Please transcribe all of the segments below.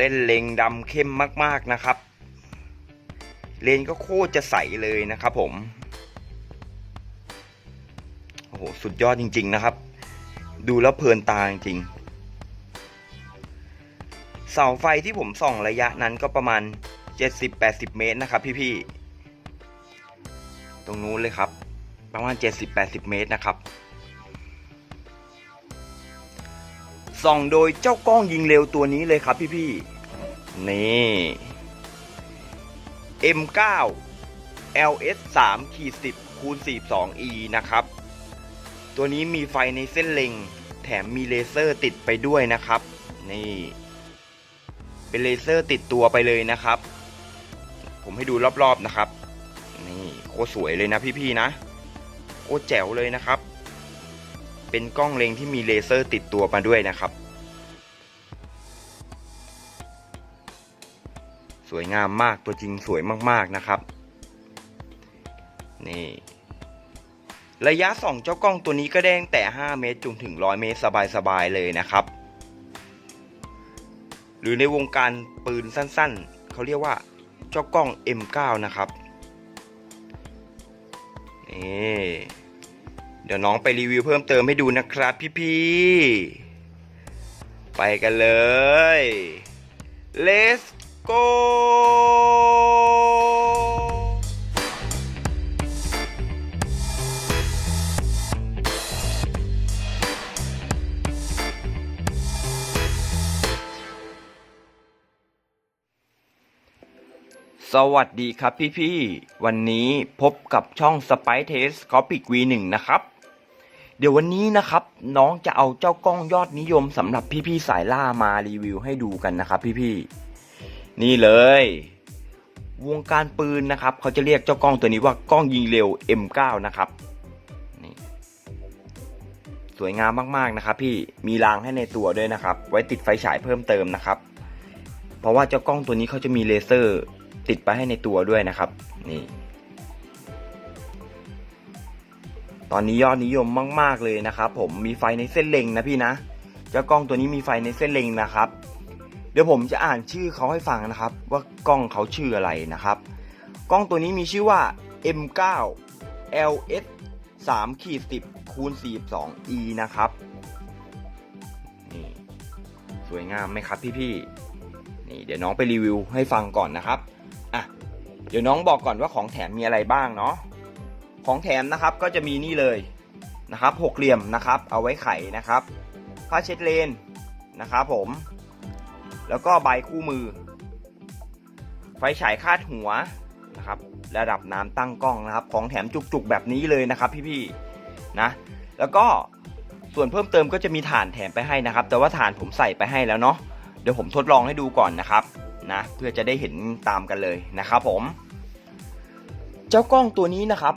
เส้นเลงดำเข้มมากๆนะครับ เลนก็โคตรจะใสเลยนะครับผม โอ้โห สุดยอดจริง ๆ นะครับ ดูแล้วเพลินตาจริงๆเสาไฟที่ผมส่องระยะนั้นก็ประมาณ 70-80 เมตรนะครับพี่ๆ ตรงนู้นเลยครับ ประมาณ 70-80 เมตรนะครับ ส่องโดยเจ้ากล้องยิงเร็วตัวนี้เลยครับพี่ๆ นี่ M9 LS 3ขีด10คูณ 42 E นะครับ ตัวนี้มีไฟในเส้นเล็ง แถมมีเลเซอร์ติดไปด้วยนะครับ นี่ เป็นเลเซอร์ติดตัวไปเลยนะครับ ผมให้ดูรอบๆนะครับ นี่โคตรสวยเลยนะพี่ๆนะ โคตรแจ๋วเลยนะครับ เป็นกล้องเล็งที่มีเลเซอร์ติดตัวมาด้วยนะครับ สวยงามมากตัวจริงสวยมากๆนะครับนี่ระยะส่องเจ้ากล้องตัวนี้ก็ได้ตั้งแต่ 5 เมตรจนถึง 100 เมตรสบายๆเลยนะครับ หรือในวงการปืนสั้นๆ เขาเรียกว่าเจ้ากล้อง M9 นะครับนี่ เดี๋ยวน้องไปรีวิวเพิ่มเติมให้ดูนะครับพี่ๆ ไปกันเลย let's go สวัสดีครับพี่ ๆ วันนี้พบกับช่อง Spy Test Copic V1 นะครับ เดี๋ยววันนี้นะครับน้องจะเอาเจ้ากล้องยอดนิยมสำหรับพี่ๆสายล่ามารีวิวให้ดูกันนะครับพี่ๆนี่เลย วงการปืนนะครับเขาจะเรียกเจ้ากล้องตัวนี้ว่ากล้องยิงเร็ว M9 นะครับนี่สวยงามมากๆนะครับ พี่มีรางให้ในตัวด้วยนะครับ ไว้ติดไฟฉายเพิ่มเติมนะครับ เพราะว่าเจ้ากล้องตัวนี้เขาจะมีเลเซอร์ติดไปให้ในตัวด้วยนะครับ นี่ ตอนนี้ยอดนิยมมาก ๆ เลยนะครับผมมีไฟในเส้นเล็งนะพี่นะ เจ้ากล้องตัวนี้มีไฟในเส้นเล็งนะครับ เดี๋ยวผมจะอ่านชื่อเขาให้ฟังนะครับ ว่ากล้องเขาชื่ออะไรนะครับ กล้องตัวนี้มีชื่อว่า M9 LS 3ขีด10คูณ42 E นะครับนี่สวยงามไหมครับพี่ๆนี่เดี๋ยวน้องไปรีวิวให้ฟังก่อนนะครับอะเดี๋ยวน้องบอกก่อนว่าของแถมมีอะไรบ้างเนาะ ของแถมนะครับก็จะมีนี่เลยนะครับหกเหลี่ยมนะครับเอาไว้ไขนะครับผ้าเช็ดเลนนะครับผม แล้วก็ใบคู่มือ ไฟฉายคาดหัวนะครับระดับน้ำตั้งกล้องนะครับ ของแถมจุกๆแบบนี้เลยนะครับพี่ๆนะแล้วก็ส่วนเพิ่มเติมก็จะมีฐานแถมไปให้นะครับ แต่ว่าฐานผมใส่ไปให้แล้วเนาะเดี๋ยวผมทดลองให้ดูก่อนนะครับนะเพื่อจะได้เห็นตามกันเลยนะครับผม เจ้ากล้องตัวนี้นะครับ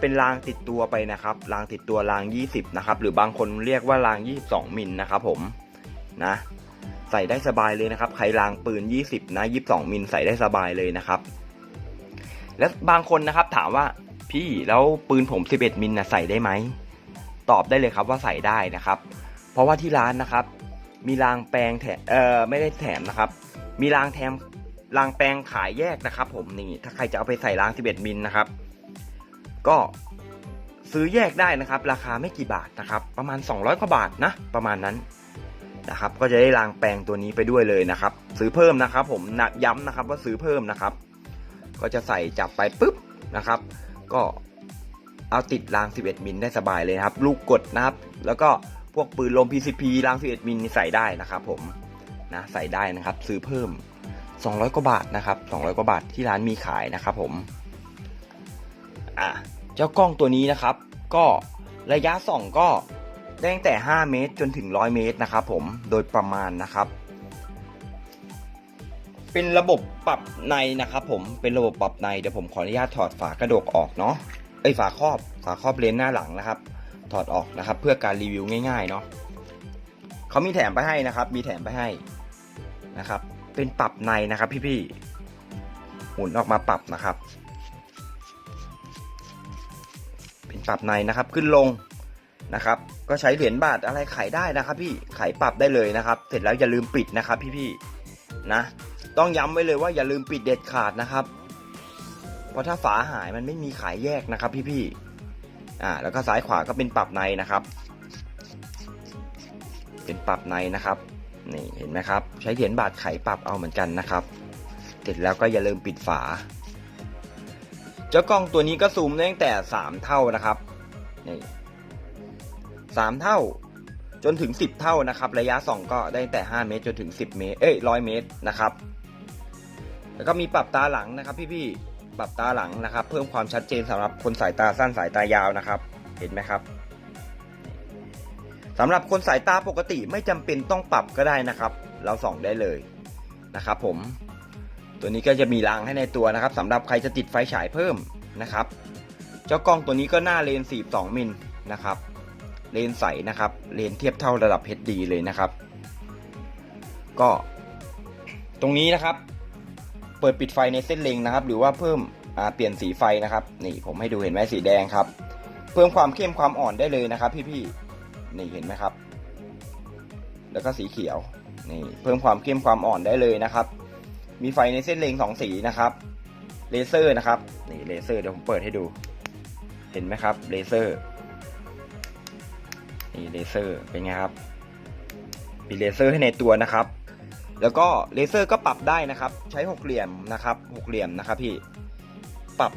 เป็นรางติดตัวไปนะครับ รางติดตัวราง 20 นะครับ หรือบางคนเรียกว่าราง 22 มิลนะครับผมนะใส่ได้สบายเลยนะครับ ใครรางปืน 20 นะ 22 มิลใส่ได้สบายเลยนะครับ และบางคนนะครับถามว่าพี่แล้วปืนผม 11 มิลนะใส่ได้ไหม ตอบได้เลยครับว่าใส่ได้นะครับ เพราะว่าที่ร้านนะครับ มีรางแปลงแถมเออไม่ได้แถมนะครับ มีรางแถมรางแปลงขายแยกนะครับ ผมนี่ถ้าใครจะเอาไปใส่ราง 11 มิลนะครับ ก็ซื้อแยกได้นะครับ ราคาไม่กี่บาทนะครับ ประมาณ 200กว่าบาทนะประมาณนั้นนะครับ ก็จะได้รางแปลงตัวนี้ไปด้วยเลยนะครับ ซื้อเพิ่มนะครับ ผมนะย้ำนะครับว่าซื้อเพิ่มนะครับ ก็จะใส่จับไปปุ๊บนะครับ ก็เอาติดราง 11 มิลได้สบายเลยครับ ลูกกดนะครับ แล้วก็พวกปืนลม PCP ราง 11 มิลใส่ได้นะครับผมนะใส่ได้นะครับ ซื้อเพิ่ม 200 กว่าบาทนะครับ 200 กว่าบาทที่ร้านมีขายนะครับผม อะเจ้ากล้องตัวนี้นะครับ ก็ระยะส่องก็ได้ตั้งแต่ 5 เมตรจนถึง 100 เมตรนะครับผมโดยประมาณนะครับ เป็นระบบปรับในนะครับ ผมเป็นระบบปรับในเดี๋ยวผมขออนุญาตถอดฝากระดกออกเนาะไอฝาครอบฝาครอบเลนส์หน้าหลังนะครับ ถอดออกนะครับ เพื่อการรีวิวง่ายๆเนาะเขามีแถมไปให้นะครับ มีแถมไปให้นะครับ เป็นปรับในนะครับ พี่ๆหมุนออกมาปรับนะครับ ปรับในนะครับ ขึ้นลงนะครับ ก็ใช้เหรียญบาทอะไรขายได้นะครับ พี่ขายปรับได้เลยนะครับ เสร็จแล้วอย่าลืมปิดนะครับ พี่ๆนะ ต้องย้ำไว้เลยว่าอย่าลืมปิดเด็ดขาดนะครับ เพราะถ้าฝาหายมันไม่มีขายแยกนะครับ พี่ๆอ่าแล้วก็ซ้ายขวาก็เป็นปรับในนะครับ เป็นปรับในนะครับนี่เห็นไหมครับ ใช้เหรียญบาทไขปรับเอาเหมือนกันนะครับ เสร็จแล้วก็อย่าลืมปิดฝา เจ้ากล้องตัวนี้ก็ซูมได้ตั้งแต่สามเท่านะครับนี่สามเท่า จนถึงสิบเท่านะครับ ระยะส่องก็ได้ตั้งแต่ห้าเมตร จนถึงสิบเมตร เอ้ยร้อยเมตรนะครับ แล้วก็มีปรับตาหลังนะครับ พี่ๆปรับตาหลังนะครับ เพิ่มความชัดเจนสำหรับคนสายตาสั้นสายตายาวนะครับ เห็นไหมครับสำหรับคนสายตาปกติไม่จำเป็นต้องปรับก็ได้นะครับ เราส่องได้เลยนะครับผม ตัวนี้ก็จะมีรางให้ในตัวนะครับสำหรับใครจะติดไฟฉายเพิ่มนะครับ เจ้ากล้องตัวนี้ก็หน้าเลน 42 มิลนะครับ เลนใสนะครับ เลนเทียบเท่าระดับ HD เลยนะครับ ก็ ตรงนี้นะครับ เปิดปิดไฟในเส้นเล็งนะครับ หรือว่าเพิ่มเปลี่ยนสีไฟนะครับ นี่ผมให้ดูเห็นไหมสีแดงครับ เพิ่มความเข้มความอ่อนได้เลยนะครับ พี่ๆนี่เห็นไหมครับ แล้วก็สีเขียวนี่เพิ่มความเข้มความอ่อนได้เลยนะครับ มีไฟในเส้นเล็งสองสีนะครับเลเซอร์นะครับนี่เลเซอร์เดี๋ยวผมเปิดให้ดู เห็นไหมครับเลเซอร์นี่เลเซอร์เป็นไงครับมีเลเซอร์ให้ในตัวนะครับ แล้วก็เลเซอร์ก็ปรับได้นะครับ ใช้หกเหลี่ยมนะครับหกเหลี่ยมนะครับพี่ปรับ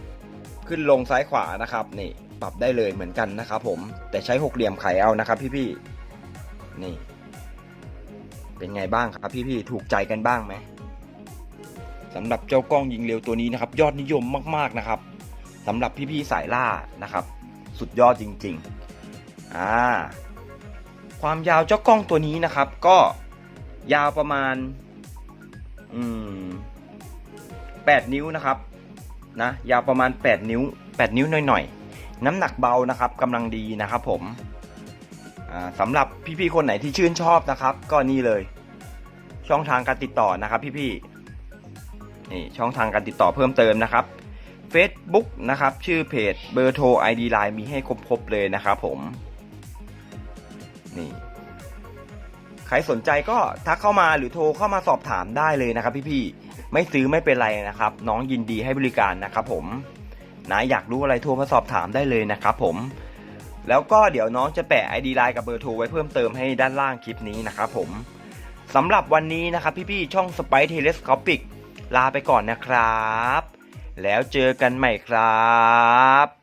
ขึ้นลงซ้ายขวานะครับนี่ปรับได้เลยเหมือนกันนะครับ ผมแต่ใช้หกเหลี่ยมไขเอานะครับ พี่ๆนี่ เป็นไงบ้างครับ พี่ๆถูกใจกันบ้างไหม สำหรับเจ้ากล้องยิงเร็วตัวนี้นะครับ ยอดนิยมมากๆนะครับสำหรับพี่ๆสายล่านะครับ สุดยอดจริงๆอ่าความยาวเจ้ากล้องตัวนี้นะครับ ก็ยาวประมาณอืมแปดนิ้วนะครับนะยาวประมาณ 8 นิ้ว 8 นิ้วหน่อยๆ น้ำหนักเบานะครับกำลังดีนะครับผมสำหรับพี่ๆคนไหนที่ชื่นชอบนะครับ ก็นี่เลย ช่องทางการติดต่อนะครับพี่ๆ นี่ช่องทางการติดต่อเพิ่มเติมนะครับ Facebook นะครับ ชื่อเพจเบอร์โทร ID Line มีให้ครบๆเลยนะครับผม นี่ ใครสนใจก็ทักเข้ามาหรือโทรเข้ามาสอบถามได้เลยนะครับ พี่ๆ ไม่ซื้อไม่เป็นไรนะครับ น้องยินดีให้บริการนะครับผม นะอยากรู้อะไรโทรมาสอบถามได้เลยนะครับผม แล้วก็เดี๋ยวน้องจะแปะ ID Line กับเบอร์โทรไว้เพิ่มเติมให้ด้านล่างคลิปนี้นะครับผมสำหรับวันนี้นะครับพี่ๆ ช่อง Spy Telescopic ลาไปก่อนนะครับ แล้วเจอกันใหม่ครับ